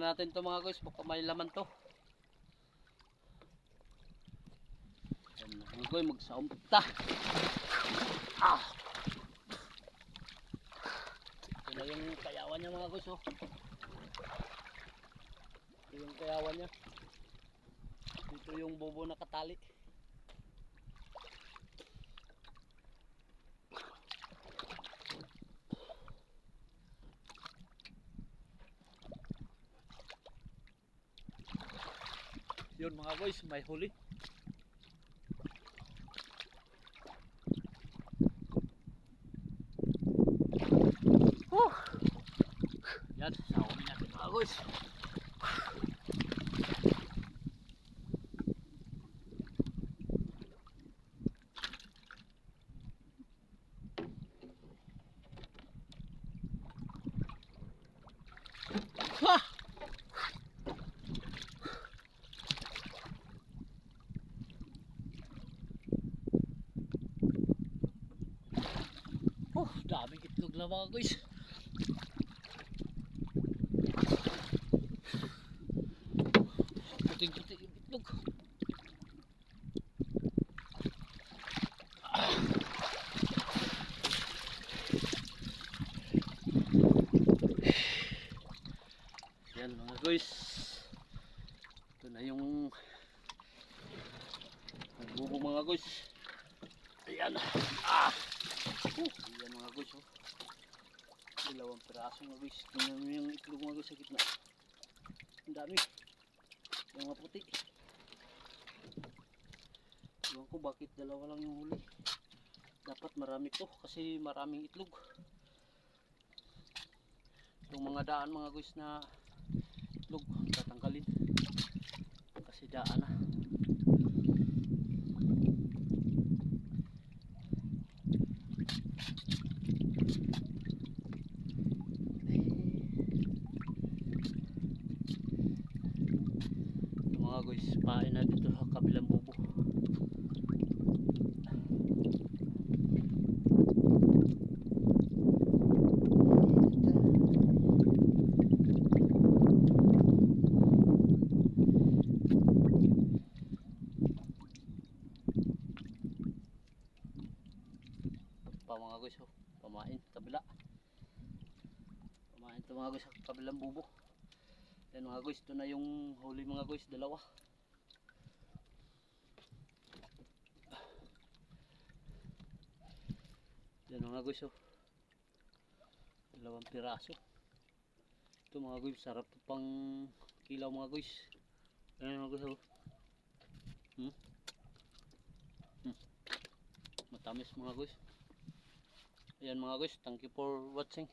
Tingnan natin to mga guys, baka may laman to. Yan guys, magsaumta. Ah! Ito na yung kayawan niya mga guys oh. Ito yung kayawan niya. Ito yung bobo na katali. Yun mga boys, may huli. Whew! Yan, sahuli natin mga boys. Ha! Oh, daming itlog na mga guys. Puting-puti yung itlog. Yan mga guys. Ito na yung nagbubo mga guys. Ayan. Ah! Oh, ayan mga guys oh. Piraso mga guys. Tingnan mo yung itlog mga guys sa gitna. Ang dami. Yung mga puti. Ewan ko bakit dalawa lang yung huli. Dapat marami to kasi maraming itlog. Yung mga daan mga guys na itlog tatanggalin. Kasi daan na. Mga guys, pain na dito sa kabilang bubo. Pa mga guys, oh. pamain, kabila. Pamain to mga guys kabilang bubo. Yan mga guys, ito na yung huli mga guys, dalawa. Yan mga guys, oh. Dalawang piraso. Ito mga guys, sarap to pang kilaw mga guys. Yan mga guys, oh. Hmm? Hmm. Matamis mga guys. Ayan mga guys, thank you for watching.